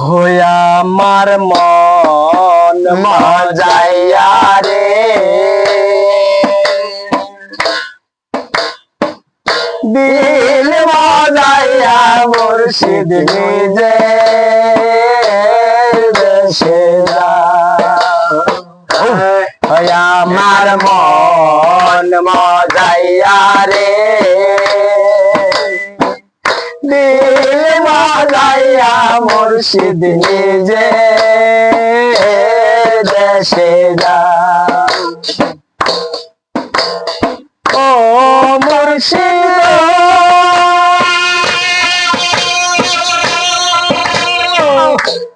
হইয়া আমার মন মজাইয়া রে। দিল মজাইয়া মুর্শিদ নিজে। দেশে হইয়া আমার মন মজাইয়া রে। মজাইয়া মুর্শিদ নিজে দেশে যা ও মুর্শিদ।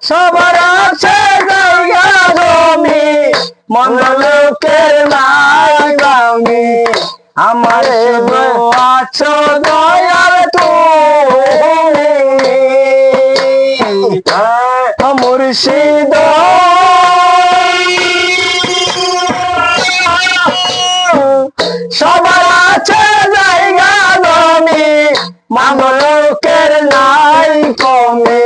সবার আছে জায়গা জমি মন্ডলোকের নাই গামি আমার আছো মুর্শিদ সবার আছে জায়গা জমি মামলোকের নাই কমি।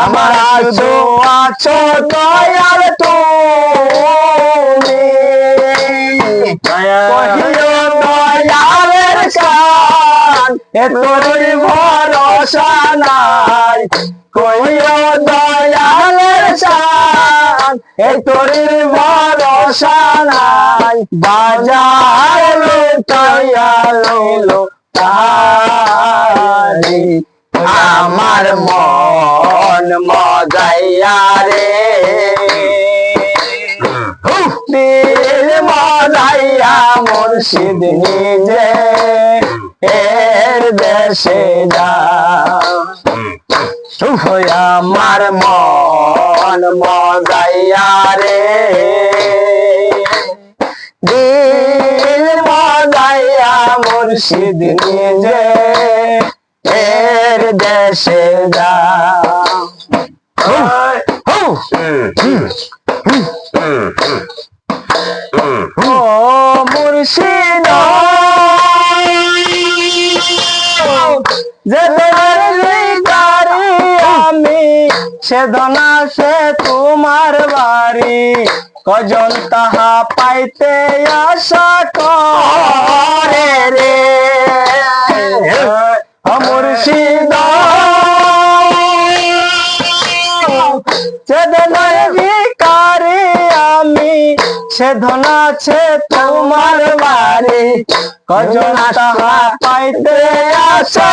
আমার আছো আছো দয়াল তুমি। দয়ালের কান এ তোর কান এ তোর ভরসা নাই, বাজার তারি আমার মন মজাইয়া রে। দিল মজাইয়া মুর্শিদ নিজে, এর দেশে যা। আমার মন মজাইয়া রে। দিল মজাইয়া মুর্শিদ নিজে এর দেশে যা। ও মুর্শিদ যে সেদনা সে তোমার বাড়ি। কজন তাহা পাইতে আশা করে রে? মুর্শিদ। সেধন আছে তোমার বাড়ি। কজন তাহা পাইতে আসে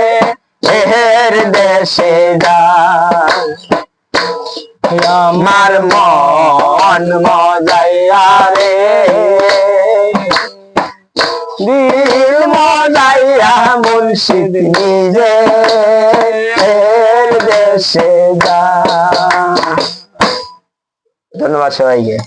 দেশে আমার মন মজাইয়া রে দিল মজাইয়া মুর্শিদ নিজে। দেশে যা ধন্যবাদ সবাইকে।